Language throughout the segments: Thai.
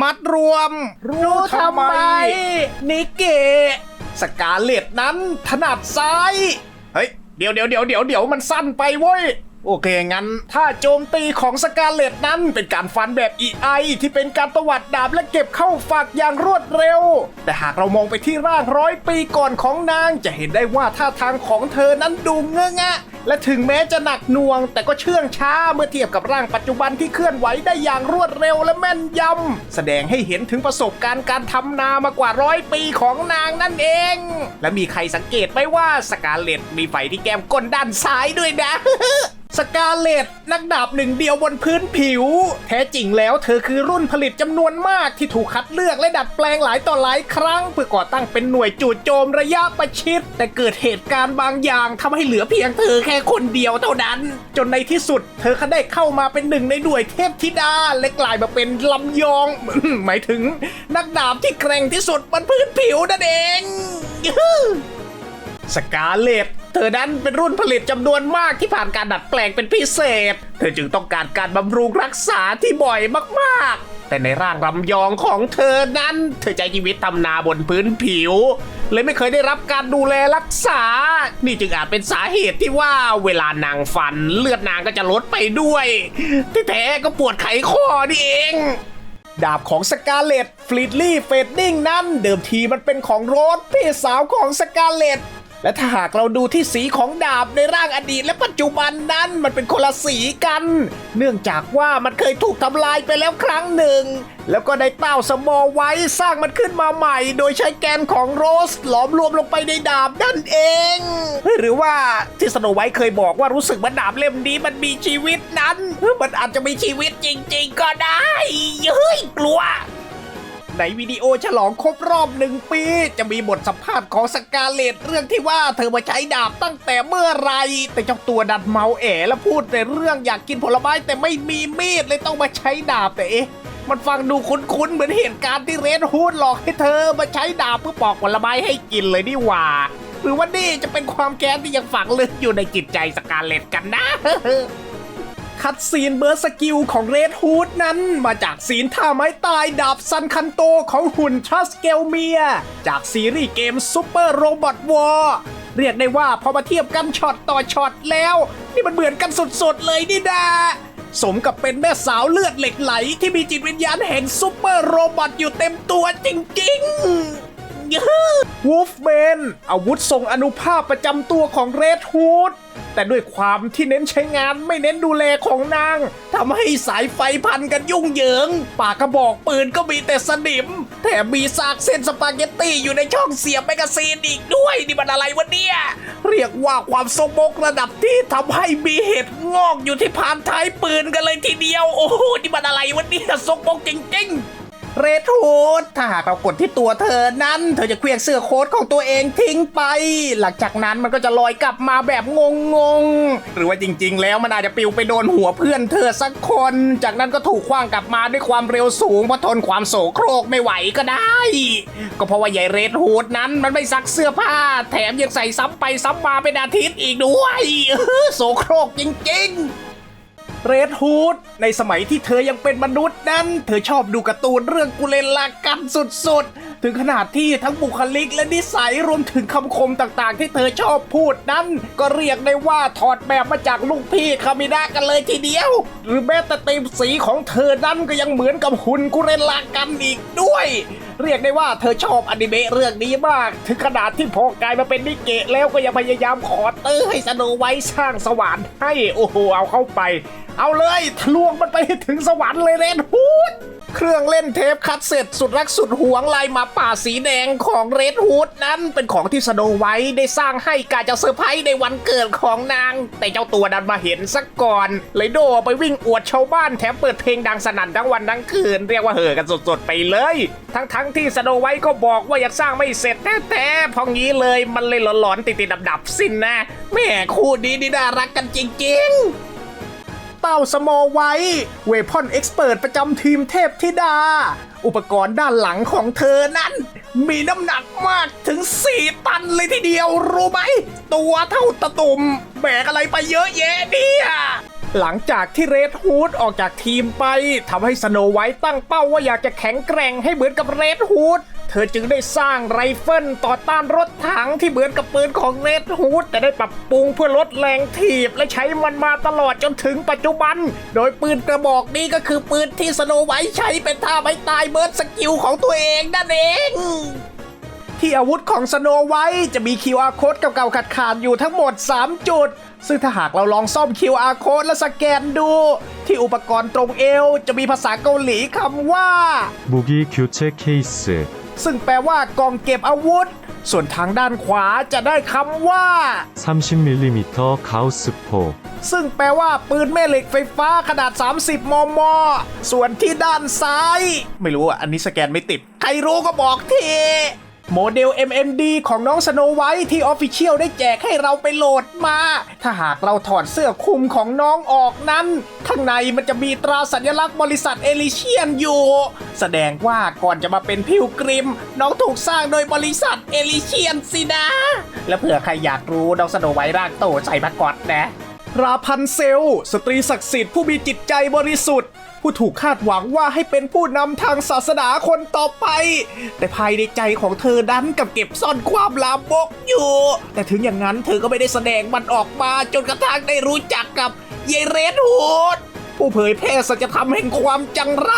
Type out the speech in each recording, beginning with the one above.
มัดรวม รู้ทำไม นิเกะสกาเลตนั้นถนัดซ้าย เฮ้ย เดี๋ยวเดี๋ยวเดี๋ยวเดี๋ยวเดี๋ยวมันสั้นไปเว้ย โอเค งั้น ถ้าโจมตีของสกาเลตนั้นเป็นการฟันแบบ EI ที่เป็นการตวัดดาบและเก็บเข้าฝักอย่างรวดเร็ว แต่หากเรามองไปที่ร่างร้อยปีก่อนของนางจะเห็นได้ว่าท่าทางของเธอนั้นดูเงอะงะ และถึงแม้จะหนักหน่วง แต่ก็เชื่องช้าเมื่อเทียบกับร่างปัจจุบันที่เคลื่อนไหวได้อย่างรวดเร็วและแม่นยำ แสดงให้เห็นถึงประสบการณ์การทำนามากว่าร้อยปีของนางนั่นเอง และมีใครสังเกตไหมว่าสกาเลตมีไฟที่แก้มก้นด้านซ้ายด้วยนะ สกาเลตนักดาบหนึ่งเดียวบนพื้นผิว แท้จริงแล้วเธอคือรุ่นผลิตจำนวนมากที่ถูกคัดเลือกและดัดแปลงหลายต่อหลายครั้ง เพื่อก่อตั้งเป็นหน่วยจู่โจมระยะประชิด แต่เกิดเหตุการณ์บางอย่างทำให้เหลือเพียงเธอแค่คนเดียวเท่านั้น จนในที่สุด เธอก็ได้เข้ามาเป็นหนึ่งในหน่วยเทพธิดาและกลายมาเป็นลำยอง หมายถึง นักดาบที่แกร่งที่สุดบนพื้นผิวนั่นเองสกาเลต เธอนั้นเป็นรุ่นผลิตจำนวนมากที่ผ่านการดัดแปลงเป็นพิเศษ เธอจึงต้องการการบำรุงรักษาที่บ่อยมากๆ แต่ในร่างลำยองของเธอนั้น เธอใช้ชีวิตทำนาบนพื้นผิว เลยไม่เคยได้รับการดูแลรักษา นี่จึงอาจเป็นสาเหตุที่ว่าเวลานางฟันเลือดนางก็จะลดไปด้วย ที่แท้ก็ปวดไขข้อนี่เองดาบของสกาเลตฟลีดลี่เฟดดิ้งนั้น เดิมทีมันเป็นของโรสพี่สาวของสกาเลต และถ้าหากเราดูที่สีของดาบในร่างอดีตและปัจจุบันนั้นมันเป็นคนละสีกัน เนื่องจากว่ามันเคยถูกทำลายไปแล้วครั้งหนึ่ง แล้วก็ได้เต้าสมอไว้สร้างมันขึ้นมาใหม่ โดยใช้แกนของโรส หลอมรวมลงไปในดาบนั่นเอง หรือว่าที่สโนไวท์เคยบอกว่ารู้สึกว่าดาบเล่มนี้มันมีชีวิตนั้น มันอาจจะมีชีวิตจริง ๆ ก็ได้เฮ้ยกลัว ในวิดีโอฉลองครบรอบหนึ่งปี จะมีบทสัมภาษณ์ของสกาเลตเรื่องที่ว่าเธอมาใช้ดาบตั้งแต่เมื่อไร แต่เจ้าตัวดันเมาแอและพูดแต่เรื่องอยากกินผลไม้แต่ไม่มีมีดเลยต้องมาใช้ดาบแต่เอ๊ะมันฟังดูคุ้นๆ เหมือนเหตุการณ์ที่เรดฮูดหลอกให้เธอมาใช้ดาบเพื่อปอกผลไม้ให้กินเลยนี่หว่า หรือว่านี่จะเป็นความแค้นที่ยังฝังลึกอยู่ในจิตใจสกาเลตกันนะ คัดซีนเบอร์สกิลของเรดฮูดนั้น มาจากซีนท่าไม้ตายดาบซันคันโตของหุ่นชัสเกลเมีย จากซีรีส์เกมซูเปอร์โรบอทวอร์เรียกได้ว่าพอมาเทียบกันช็อตต่อช็อตแล้ว นี่มันเหมือนกันสุดๆเลยนี่ดาสมกับเป็นแม่สาวเลือดเหล็กไหลที่มีจิตวิญญาณแห่งซูเปอร์โรบอทอยู่เต็มตัวจริงๆ วูฟเมนอาวุธทรงอนุภาพประจำตัวของเรดฮูดแต่ด้วยความที่เน้นใช้งานไม่เน้นดูแลของนางทำให้สายไฟพันกันยุ่งเหยิง ปากกระบอกปืนก็มีแต่สนิม แถมมีซากเส้นสปาเกตตี้อยู่ในช่องเสียบแมกกาซีนอีกด้วย นี่มันอะไรวะเนี่ย เรียกว่าความสมบกระดับที่ทำให้มีเห็ดงอกอยู่ที่พานท้ายปืนกันเลยทีเดียว โอ้โหนี่มันอะไรวะเนี่ยสมบกจริงๆ เรดฮูดถ้าหากเรากดที่ตัวเธอนั้น เธอจะเคลียงเสื้อโค้ทของตัวเองทิ้งไป หลังจากนั้นมันก็จะลอยกลับมาแบบงงๆ หรือว่าจริง ๆ แล้วมันอาจจะปิวไปโดนหัวเพื่อนเธอสักคน จากนั้นก็ถูกคว้างกลับมาด้วยความเร็วสูงเพราะทนความโศกโครกไม่ไหวก็ได้ ก็เพราะว่าใหญ่เรดฮูดนั้นมันไม่ซักเสื้อผ้า แถมยังใส่ซ้ำไปซ้ำมาเป็นอาทิตย์อีกด้วยโศกโครกจริง ๆ เรดฮูดในสมัยที่เธอยังเป็นมนุษย์นั้น เธอชอบดูการ์ตูนเรื่องกุเลนลากันสุดๆ ถึงขนาดที่ทั้งบุคลิกและนิสัยรวมถึงคำคมต่างๆ ที่เธอชอบพูดนั้น ก็เรียกได้ว่าถอดแบบมาจากลูกพี่คามิดะกันเลยทีเดียว หรือแม้แต่ตีมสีของเธอนั้นก็ยังเหมือนกับหุ่นกุเรนลากันอีกด้วยเรียกได้ว่าเธอชอบอนิเมะเรื่องนี้มาก ถึงขนาดที่พอกลายมาเป็นนิเกะแล้วก็ยังพยายามขอเตื้อให้สโนไว้สร้างสวรรค์ให้โอ้โหเอาเข้าไป เอาเลยทะลวงมันไปให้ถึงสวรรค์เลยเรนฮูด เครื่องเล่นเทปคัดเสร็จสุดรักสุดหวงลายหมาป่าสีแดงของเรดฮูดนั้นเป็นของที่สโนไว้ได้สร้างให้กาจะเซอร์ไพรส์ในวันเกิดของนาง แต่เจ้าตัวดันมาเห็นซะก่อน เลยโดไปวิ่งอวดชาวบ้านแถมเปิดเพลงดังสนั่นทั้งวันทั้งคืน เรียกว่าเห่อกันสดๆไปเลย ทั้งๆที่สโนไว้ก็บอกว่าอยากสร้างไม่เสร็จแท้ๆพองี้เลยมันเลยหลอนๆติดๆดับๆสิ้นนะแม่คู่นี้นี่น่ารักกันจริง ๆ เต้าสมอไว้ เวพอนเอ็กซ์เปิดประจำทีมเทพธิดา อุปกรณ์ด้านหลังของเธอนั้น มีน้ำหนักมากถึง 4 ตันเลยทีเดียวรู้ไหม ตัวเท่าตะตุ่มแบกอะไรไปเยอะแยะเนี่ย หลังจากที่เรดฮูดออกจากทีมไปทำให้สโนไวท์ตั้งเป้าว่าอยากจะแข็งแกร่งให้เหมือนกับเรดฮูดเธอจึงได้สร้างไรเฟิลต่อต้านรถถังที่เหมือนกับปืนของเรดฮูดแต่ได้ปรับปรุงเพื่อลดแรงถีบ และใช้มันมาตลอดจนถึงปัจจุบัน โดยปืนกระบอกนี้ก็คือปืนที่สโนไวท์ใช้เป็นท่าไม่ตายเบิร์ดสกิลของตัวเองนั่นเอง ที่อาวุธของสโนไวท์จะมี QR code เก่าๆขาดๆอยู่ทั้งหมด 3 จุด ซึ่งถ้าหากเราลองซ่อม QR code และสแกนดู ที่อุปกรณ์ตรงเอว จะมีภาษาเกาหลีคำว่า 무기 교체 케이스 ซึ่งแปลว่ากล่องเก็บอาวุธ ส่วนทางด้านขวาจะได้คำว่า 30mm 가우스포 ซึ่งแปลว่าปืนแม่เหล็กไฟฟ้าขนาด 30 มม ส่วนที่ด้านซ้าย ไม่รู้อ่ะ อันนี้สแกนไม่ติด ใครรู้ก็บอกที โมเดล MMD ของน้องสโนไวท์ที่ออฟฟิเชียลได้แจกให้เราไปโหลดมา ถ้าหากเราถอดเสื้อคลุมของน้องออกนั้น ข้างในมันจะมีตราสัญลักษณ์บริษัทเอลิเชียนอยู่ แสดงว่าก่อนจะมาเป็นพิวกริม น้องถูกสร้างโดยบริษัทเอลิเชียนสินะ และเผื่อใครอยากรู้น้องสโนไวท์ร่างโตใส่มากอดนะ ราพันเซล สตรีศักดิ์สิทธิ์ผู้มีจิตใจบริสุทธิ์ ผู้ถูกคาดหวังว่าให้เป็นผู้นำทางศาสนาคนต่อไป แต่ภายในใจของเธอดันกับเก็บซ่อนความลามกอยู่ แต่ถึงอย่างนั้นเธอก็ไม่ได้แสดงมันออกมาจนกระทั่งได้รู้จักกับเยายเรนฮูด ผู้เผยแพร่สัจธรรมแห่งความจังไร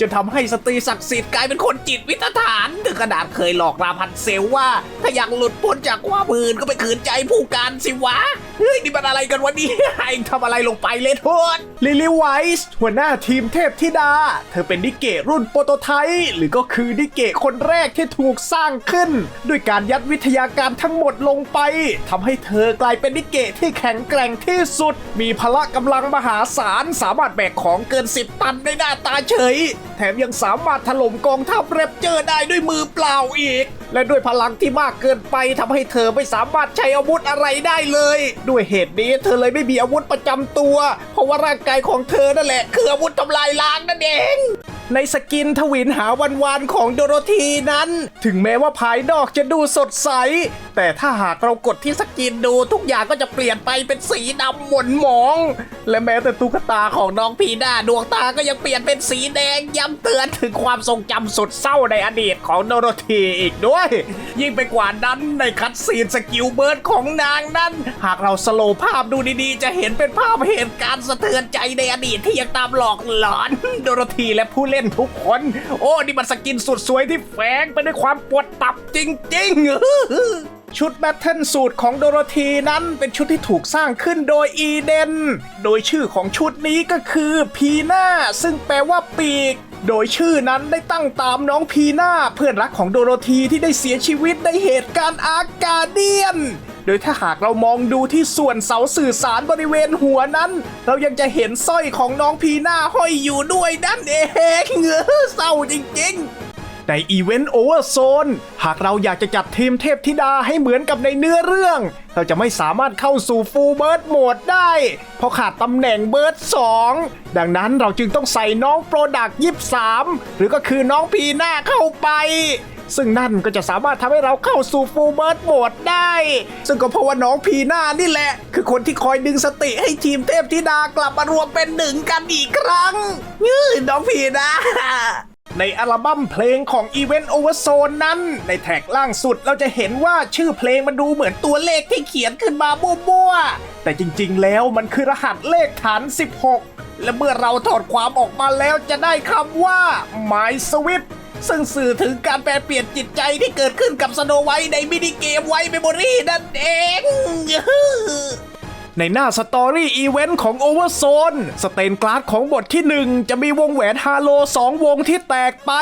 จนทำให้สตรีศักดิ์สิทธิ์กลายเป็นคนจิตวิทฐานถึงขนาดเคยหลอกราพันเซลว่า ถ้าอยากหลุดพ้นจากความมืนก็ไปขืนใจผู้การสิวะ เฮ้ย นี่มันอะไรกันวะนี่ยเองทำอะไรลงไปเลยโทษลิลี่ไวส์หัวหน้าทีมเทพธิดา เธอเป็นนิเกะรุ่นโปรโตไทป์หรือก็คือนิเกะคนแรกที่ถูกสร้างขึ้น ด้วยการยัดวิทยาการทั้งหมดลงไปทำให้เธอกลายเป็นนิเกะที่แข็งแกร่งที่สุด มีพละกำลังมหาศาลสามารถแบกของเกิน 10 ตันได้หน้าตาเฉย แถมยังสามารถถล่มกองทัพเรปเจอร์ได้ด้วยมือเปล่าอีก และด้วยพลังที่มากเกินไปทำให้เธอไม่สามารถใช้อาวุธอะไรได้เลย ด้วยเหตุนี้เธอเลยไม่มีอาวุธประจำตัว เพราะว่าร่างกายของเธอนั่นแหละ คืออาวุธทำลายล้างนั่นเอง ในสกินทวินหาวันวานของโดโรธีนั้น ถึงแม้ว่าภายนอกจะดูสดใส แต่ถ้าหากเรากดที่สกินดูทุกอย่างก็จะเปลี่ยนไปเป็นสีดำหม่นหมอง และแม้แต่ตุ๊กตาของน้องพีด้าดวงตาก็ยังเปลี่ยนเป็นสีแดงย้ำเตือนถึงความทรงจำสุดเศร้าในอดีตของโดโรธีอีกด้วย ยิ่งไปกว่านั้นในคัดซีนสกิลเบิร์ดของนางนั้น หากเราสโลว์ภาพดูดีๆ จะเห็นเป็นภาพเหตุการณ์สะเทือนใจในอดีตที่ยังตามหลอกหลอนโดโรธีและผู้เลนทุกคน โอ้นี่มันสกินสุดสวยที่แฝงไปด้วยความปวดตับจริงๆชุดแบทเทิลสูตรของโดโรธีนั้นเป็นชุดที่ถูกสร้างขึ้นโดยอีเดน โดยชื่อของชุดนี้ก็คือพีน่าซึ่งแปลว่าปีก โดยชื่อนั้นได้ตั้งตามน้องพีน่าเพื่อนรักของโดโรธีที่ได้เสียชีวิตในเหตุการณ์อากาเดียน โดยถ้าหากเรามองดูที่ส่วนเสาสื่อสารบริเวณหัวนั้น เรายังจะเห็นสร้อยของน้องพีหน่าห้อยอยู่ด้วยนั่นเองเงอเศร้าจริงๆ ในอีเวนต์โอเวอร์โซนหากเราอยากจะจัดทีมเทพธิดาให้เหมือนกับในเนื้อเรื่อง เราจะไม่สามารถเข้าสู่ฟูลเบิร์ดโหมดได้ เพราะขาดตำแหน่งเบิร์ด2ดังนั้นเราจึงต้องใส่น้องโปรดักยิบ3หรือก็คือน้องพีหน่าเข้าไป ซึ่งนั่นก็จะสามารถทำให้เราเข้าสู่ฟูลเบิร์ดโหมดได้ ซึ่งก็เพราะว่าน้องพีน่านี่แหละ คือคนที่คอยดึงสติให้ทีมเทพธิดากลับมารวมเป็นหนึ่งกันอีกครั้งยื้อน้องพีน่าในอัลบั้มเพลงของ Event Overzone นั้น ในแท็กล่างสุดเราจะเห็นว่าชื่อเพลงมันดูเหมือนตัวเลขที่เขียนขึ้นมามั่วๆ แต่จริงๆ แล้วมันคือรหัสเลขฐาน 16 และเมื่อเราถอดความออกมาแล้วจะได้คำว่า My Swift ซึ่งสื่อถึงการแปลเปลี่ยนจิตใจที่เกิดขึ้นกับสโนไวท์ในมินิเกมไวเมมโมรีนั่นเองในหน้าสตอรี่อีเวนต์ของ Overzone สเตนกลาสของบทที่ 1 จะมีวงแหวนฮาโล 2 วงที่แตกไป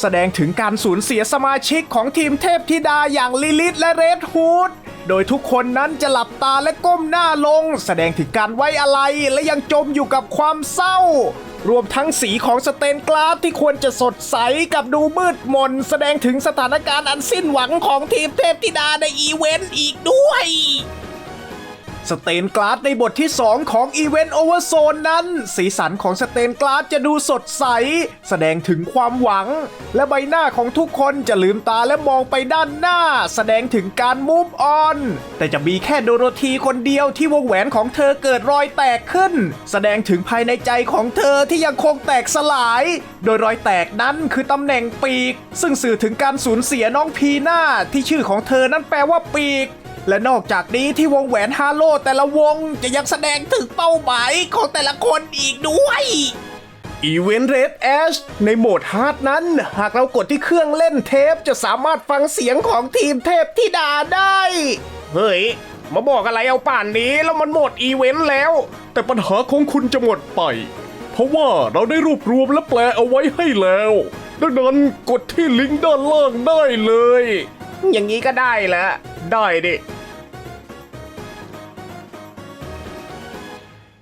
แสดงถึงการสูญเสียสมาชิกของทีมเทพธิดาอย่างลิลิธและเรดฮูดโดยทุกคนนั้นจะหลับตาและก้มหน้าลง แสดงถึงการไว้อะไรและยังจมอยู่กับความเศร้า รวมทั้งสีของสเตนกลาสที่ควรจะสดใสกับดูมืดมน แสดงถึงสถานการณ์อันสิ้นหวังของทีมเทพธิดาในอีเวนต์อีกด้วย สเตนกลาสในบทที่ 2 ของอีเวนต์โอเวอร์โซนนั้น สีสันของสเตนกลาสจะดูสดใส แสดงถึงความหวัง และใบหน้าของทุกคนจะลืมตาและมองไปด้านหน้า แสดงถึงการมูฟออน แต่จะมีแค่โดโรธีคนเดียวที่วงแหวนของเธอเกิดรอยแตกขึ้น แสดงถึงภายในใจของเธอที่ยังคงแตกสลาย โดยรอยแตกนั้นคือตำแหน่งปีก ซึ่งสื่อถึงการสูญเสียน้องพีหน่าที่ชื่อของเธอนั้นแปลว่าปีก และนอกจากนี้ที่วงแหวนฮาโลแต่ละวงจะยังแสดงถึงเป้าหมายของแต่ละคนอีกด้วยอีเวนต์เรดแอชในโหมดฮาร์ดนั้น หากเรากดที่เครื่องเล่นเทปจะสามารถฟังเสียงของทีมเทพธิดาได้ เฮ้ย มาบอกอะไรเอาป่านนี้แล้วมันหมดอีเวนต์แล้ว แต่ปัญหาของคุณจะหมดไป เพราะว่าเราได้รวบรวมและแปลเอาไว้ให้แล้ว ดังนั้นกดที่ลิงก์ด้านล่างได้เลย อย่างนี้ก็ได้แล้วได้ดิ